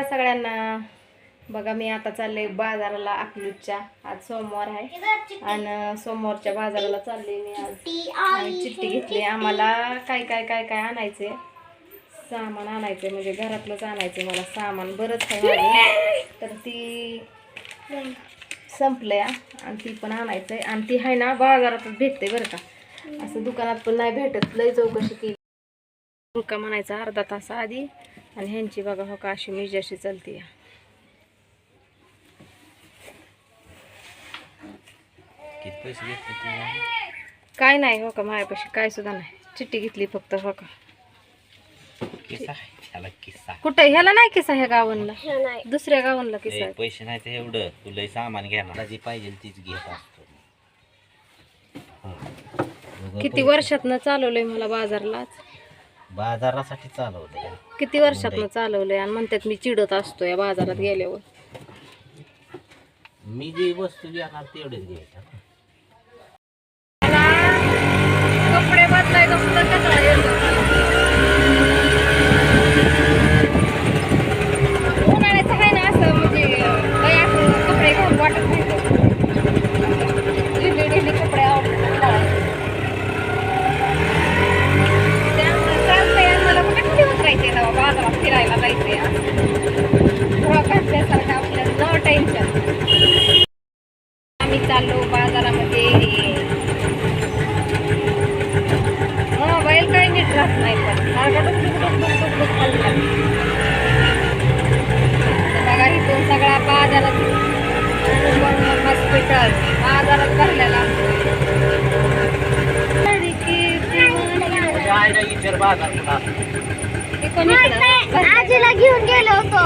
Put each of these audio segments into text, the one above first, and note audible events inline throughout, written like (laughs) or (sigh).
नमस्कार सगळ्यांना. बघा मी आता चालले बाजाराला अकलूजच्या. आज सोमवार आहे. आणि सोमवारच्या बाजाराला चालले मी आज. आणि चिठ्ठी घेतली. आम्हाला काय काय काय काय आणायचे? सामान आणायचे म्हणजे घरातलंच आणायचं मला सामान. बरंच आहे तर ती संपल्या आणि ती पण आणायचं आहे आणि ती आहे ना बाजारातच भेटते बरं का. असं दुकानात पण नाही भेटत. लय चौकशी केली. मुक्का म्हणायचा अर्धा तास आधी. आणि ह्यांची बघा हो का अशी मिरची अशी चालते किती पैसे घेतले तुम्ही काय नाही हो का माझ्यापाशी काय सुद्धा नाही. चिठ्ठी घेतली फक्त हो का. किस्सा आहे? त्याला किस्सा. कुठं? ह्याला नाही किसा ह्या गावांना दुसऱ्या गावांना किसा आहे. पैसे नाही तर एवढं. तुला सामान घेणार जी पाहिजे तीच घेत असतो. किती वर्षातनं चालवलंय मला बाजारलाच. बाजारासाठी चालवते किती वर्षातनं चालवलंय आणि म्हणतात मी चिडत असतो या बाजारात गेल्यावर. मी जी वस्तू घेणार तेवढेच घ्यायच्या कपडे बदलायचा सुद्धा कचरा येतो उन्हाळ्याचं आहे ना असं म्हणजे लय असं कपडे घालून वाटत नाही ढिली ढिली कपडे आवडतात त्यामुळे चालतंय आणि मला कुठे कुठे उतरायचे तेव्हा बाजारात फिरायला जायचंय थोडं घातल्यासारखं आपल्याला न टेन्शन आम्ही चाललो बाजारामध्ये मोबाईल काही नीट राहत नाही पण सारखा डुक डुक डुक डुक डुक डुक खाली बघा इथून सगळा बाजारात हॉस्पिटल बाजारात भरलेला. आजीला घेऊन गेलो होतो.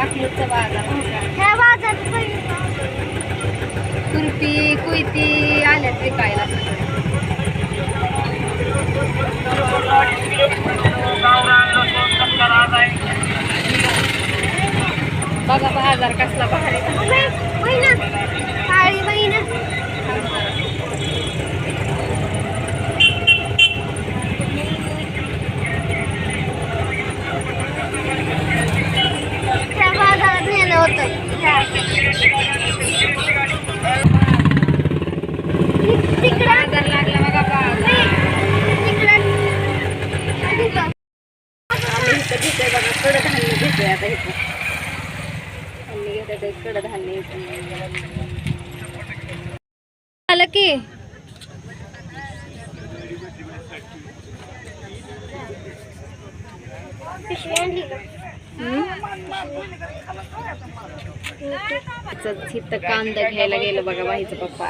अकलूजचा बाजार हो? ह्या बाजारात खुरपी कुयती आल्यात विकायला. बघा बाजार कसला भारी. महिना काळी महिना त्या बाजारात नेलं होतं तिकडं बाजार लागला बघा बाजार तिकडं इथं घेतोय बघा कडधान्य घेतोय आता इथं. आम्ही घेतोय ते कडधान्य आलं की? इथं कांदा घ्यायला गेलं बघा बाईचं पप्पा.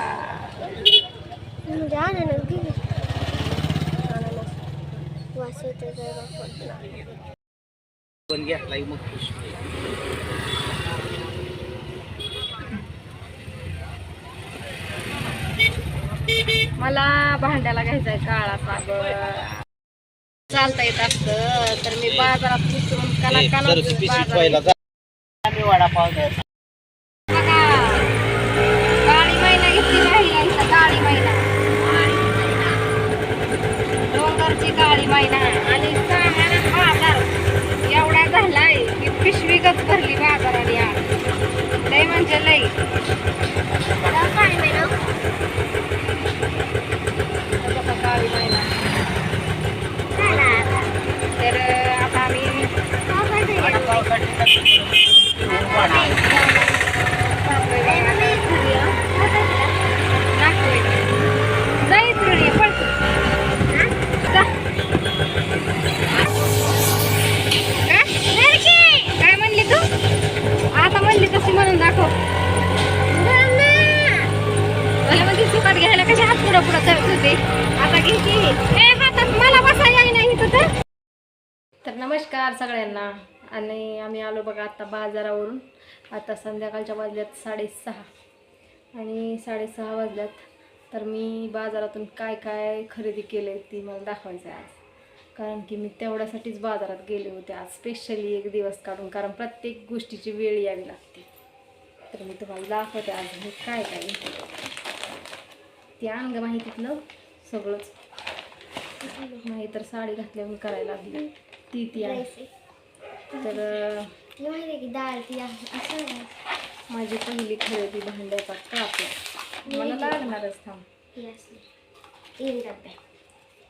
पण की मग खुश मला भांड्याला घ्यायचंय काळा साबण चालता येत असतं तर मी बाजारात विचारून कला कला. आम्ही वडापाव द्यायचा. बघा गाडी महिना घेतली राहिला इथं गाडी महिना डोंगरची गाडी महिना आणि सामान बाजार एवढा झालाय की पिशवी गच भरली बाजाराने आज लय म्हणजे लय त्याला काय मॅडम बघा गाडी महिना तर आता आम्ही वडापावसाठी नागपूर जाईच रुडी पळतो जा काय? काय म्हणली तू आता म्हणली तशी म्हणून दाखव मला म्हणजे सुकाट घ्यायला कशा हात पुढं पुढं करत होते आता घे की ए हातात मला बसा याय नाही तुझं तर. नमस्कार सगळ्यांना. आणि आम्ही आलो बघा आता बाजारावरून. आता संध्याकाळच्या वाजल्यात साडेसहा. आणि साडेसहा वाजल्यात. तर मी बाजारातून काय काय खरेदी केले ती मला दाखवायचं आहे आज. कारण की मी तेवढ्यासाठीच बाजारात गेले होते आज. स्पेशली एक दिवस काढून कारण प्रत्येक गोष्टीची वेळ यावी लागते. तर मी तुम्हाला दाखवते आज मी काय काय ते ती अंग माहितीतलं सगळंच नाही तर साडी घातल्यावर करायला लागली. ती ती आहे. तर डाळ ती आहे. माझी पहिली खरेदी भांड्याचा काप मला लागणारच थांब. तीन डब्या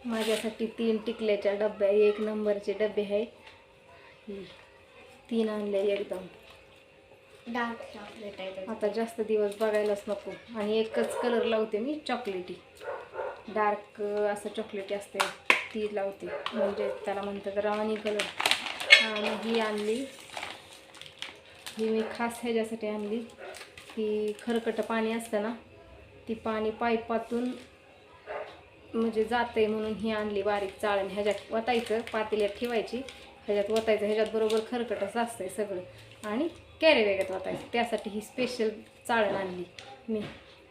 माझ्यासाठी तीन टिकल्याच्या डब्या एक नंबरचे डबे आहेत. तीन आणले एकदम. डार्क चॉकलेट आहे. आता जास्त दिवस बघायलाच नको. आणि एकच कलर लावते मी चॉकलेटी डार्क असं चॉकलेटी असते ती लावते. म्हणजे त्याला म्हणतात राणी कलर आणि ही आणली. ही मी खास ह्याच्यासाठी आणली. की खरकटं पाणी असतं ना ती पाणी पाईपातून म्हणजे जाते म्हणून ही आणली बारीक चाळण. ह्याच्यात वतायचं पातेल्यात ठेवायची. ह्याच्यात वतायचं ह्याच्यात बरोबर खरकटच असतंय सगळं. आणि कॅरे वेगळ्यात वतायचं. त्यासाठी ही स्पेशल चाळण आणली मी.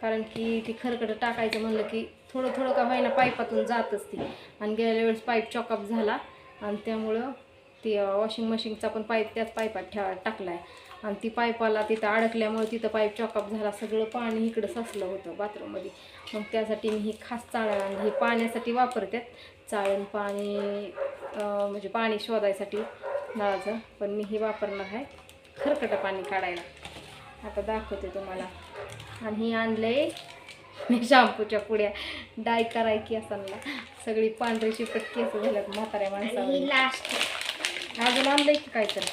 कारण की ती खरकटं टाकायचं म्हणलं की थोडं थोडं का होईना पाईपातून जातच ती आणि गेल्या वेळेस पाईप चॉकअप झाला. आणि त्यामुळं ती वॉशिंग मशीनचा पण पाईप त्याच पाईपात ठेवा टाकला आहे आणि ती पाईपाला तिथं अडकल्यामुळे तिथं पाईप चॉकअप झाला. सगळं पाणी इकडं साचलं होतं बाथरूममध्ये. मग त्यासाठी मी ही खास चाळण आणि हे पाण्यासाठी वापरतात. चाळण पाणी म्हणजे पाणी शोधायसाठी नळाचं. पण मी हे वापरणार आहे खरकटं पाणी काढायला. आता दाखवते तुम्हाला. आणि हे आणलं आहे मी (laughs) शॅम्पूच्या पुड्या. डाय कराय की असताना सगळी पांढरी शिपट केस झाल्यात म्हाताऱ्या लास्ट अजून आणलंय की काय तर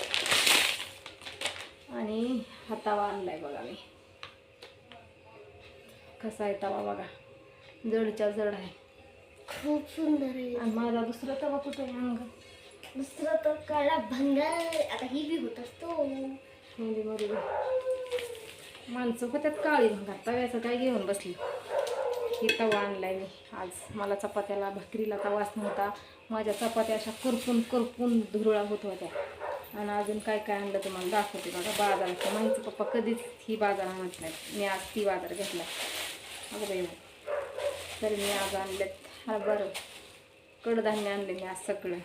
आणि हा तवा आणलाय बघा मी. कसा आहे तवा बघा. जडच्या जड आहे. खूप सुंदर आहे. आणि माझा दुसरा तवा कुठे आहे अंग? दुसरं तर काळा भंगार आता ही बी होत असतो. माणसं होत्यात काळी भंगार. तव्याचं काय घेऊन बसली? ही तवा आणलाय मी. आज मला चपात्याला भाकरीला तवाच नव्हता. माझ्या चपात्या अशा करपून करपून धुरळा होत होत्या. आणि अजून काय काय आणलं तुम्हाला दाखवते बघा बाजारात माहिती पप्पा कधीच ही बाजार आणत नाही मी आज ती बाजार घेतला अगं बाई तर मी आज आणलेत. हा बरं. कडधान्य आणले मी आज सगळं.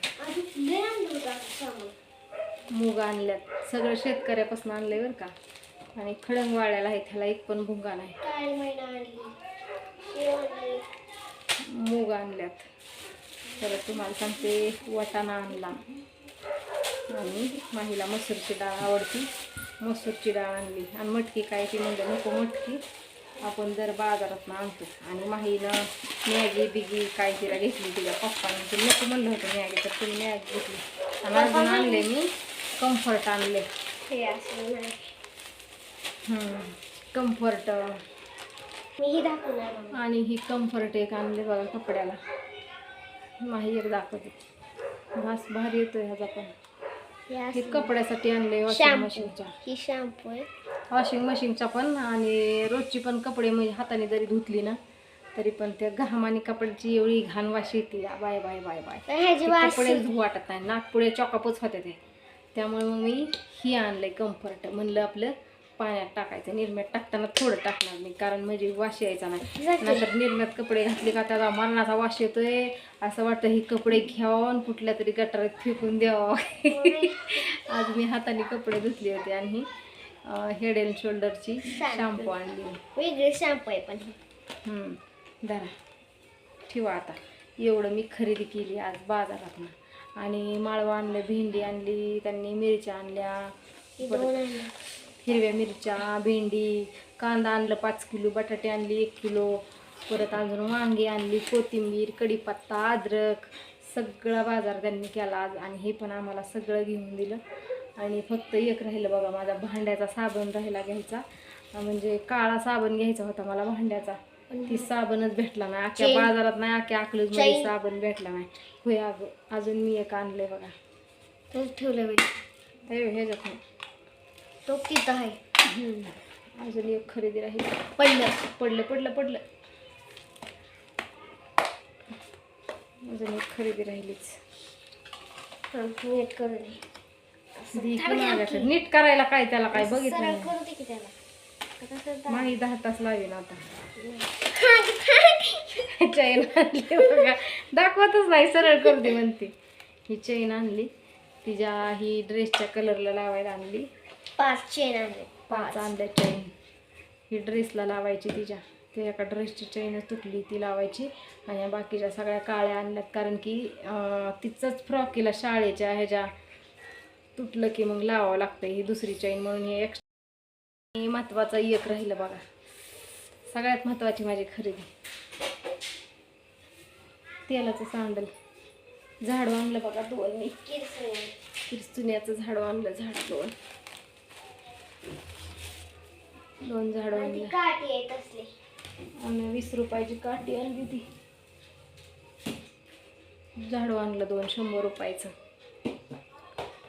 आणलं मूग आणल्यात. सगळं शेतकऱ्यापासून आणलंय बरं का. आणि खडंग वाळ्याला आहे त्याला एक पण भुंगा नाही काळी मैना आणली शेव आणली मूग आणल्यात. तर तुम्हाला सांगते वाटाणा आणला. आणि माहीला मसूरची डाळ आवडती. मसूरची डाळ आणली. आणि मटकी काय ती म्हणजे नको मटकी. आपण जर बाजारात आणतो. आणि माहीनं मॅगी बिगी काय तिला घेतली तिच्या पप्पाने. ते नको म्हणलं होतं मॅगी तर तुम्ही मॅगी घेतली. आणि अजून आणले मी कम्फर्ट आणले. हे कम्फर्ट दाखवणार. आणि ही कम्फर्ट एक आणले बघा कपड्याला. माही एक दाखवते. वास भारी येतोय ह्याचा पण. हे कपड्यासाठी आणले वॉशिंग मशीनच्या ही शॅम्पू आहे. वॉशिंग मशीनच्या पण आणि रोजची पण कपडे म्हणजे हाताने जरी धुतली ना तरी पण त्या घामाने कपड्याची एवढी घाण वाशी येते. Bye bye bye bye. कपडे धुवू वाटत नाही. नागपुढे चॉकअपच होते ते. त्यामुळे मग मी ही आणलंय कम्फर्ट म्हणलं आपलं पाण्यात टाकायचं. निर्म्यात टाकताना थोडं टाकणार नाही कारण म्हणजे वास यायचा नाही. नंतर निर्म्यात कपडे घातले का त्याचा मरणाचा वास येतोय. असं वाटतं ही कपडे घ्यावं कुठल्या तरी गटारात फेकून द्यावं. आज मी हाताने कपडे धुतले होते आणि ही हेड अँड शोल्डरची शॅम्पू आणली. वेगळे शॅम्पू आहे पण धरा. ठेवा आता. एवढं मी खरेदी केली आज बाजारातनं. आणि माळवा आणलं भेंडी आणली त्यांनी मिरच्या आणल्या. हिरव्या मिरच्या भेंडी कांदा आणलं पाच किलो बटाटे आणले एक किलो परत अजून वांगी आणली कोथिंबीर कढीपत्ता अद्रक सगळा बाजार त्यांनी केला आज आणि हे पण आम्हाला सगळं घेऊन दिलं. आणि फक्त एक राहिलं बघा माझा भांड्याचा साबण राहिला घ्यायचा. म्हणजे काळा साबण घ्यायचा होता मला भांड्याचा. ती साबणच भेटला नाही. Chain. बाजारात नाही अख्ख्या अकलूजमध्ये Chain. साबण भेटला नाही. होय अगं अजून मी एक आणलंय बघा. तोच ठेवलं हे ह्याच्यात नाही. तो तिथं आहे. अजून एक खरेदी राहिली. पडलं पडलं पडलं पडलं. अजून एक खरेदी राहिलीच. नीट करू दे. नीट करायला काय त्याला काय बघितलं माही दहा तास लावेन आता. (laughs) चैन आणली बघा. दाखवतच नाही सरळ करू दे म्हणते. ही चैन आणली. तिच्या ही ड्रेसच्या कलरला लावायला आणली. पाच चेन आणले पाच. आणल्या चैन ही ड्रेसला लावायची तिच्या. ते एका ड्रेसची चैनच तुटली ती लावायची. आणि बाकीच्या सगळ्या काळ्या आणल्यात. कारण की तिचंच फ्रॉक केला शाळेच्या ह्याच्या तुटलं की मग लावावं लागतं ही दुसरी चैन म्हणून हे एक्स्ट्रा महत्त्वाचं एक राहिलं बघा. सगळ्यात महत्त्वाची माझी खरेदी. तेलाचं सांडल. झाडू आणलं बघा दोन. मी. किरचुन्याचं झाडू आणलं झाड दोन. दोन झाडं आणि आणलं काठी आहेत असले आम्ही वीस रुपयाची काठी आणली ती झाडू आणलं दोन शंभर रुपयाचं.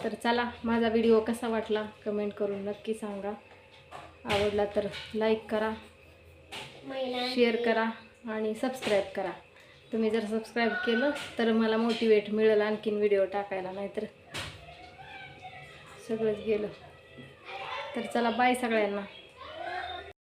तर चला माझा व्हिडिओ कसा वाटला कमेंट करून नक्की सांगा. आवडला तर लाईक करा शेअर करा आणि सबस्क्राईब करा. तुम्ही जर सबस्क्राईब केलं तर मला मोटिवेट मिळेल आणखीन व्हिडिओ टाकायला नाहीतर सगळंच गेलं. तर चला बाय सगळ्यांना.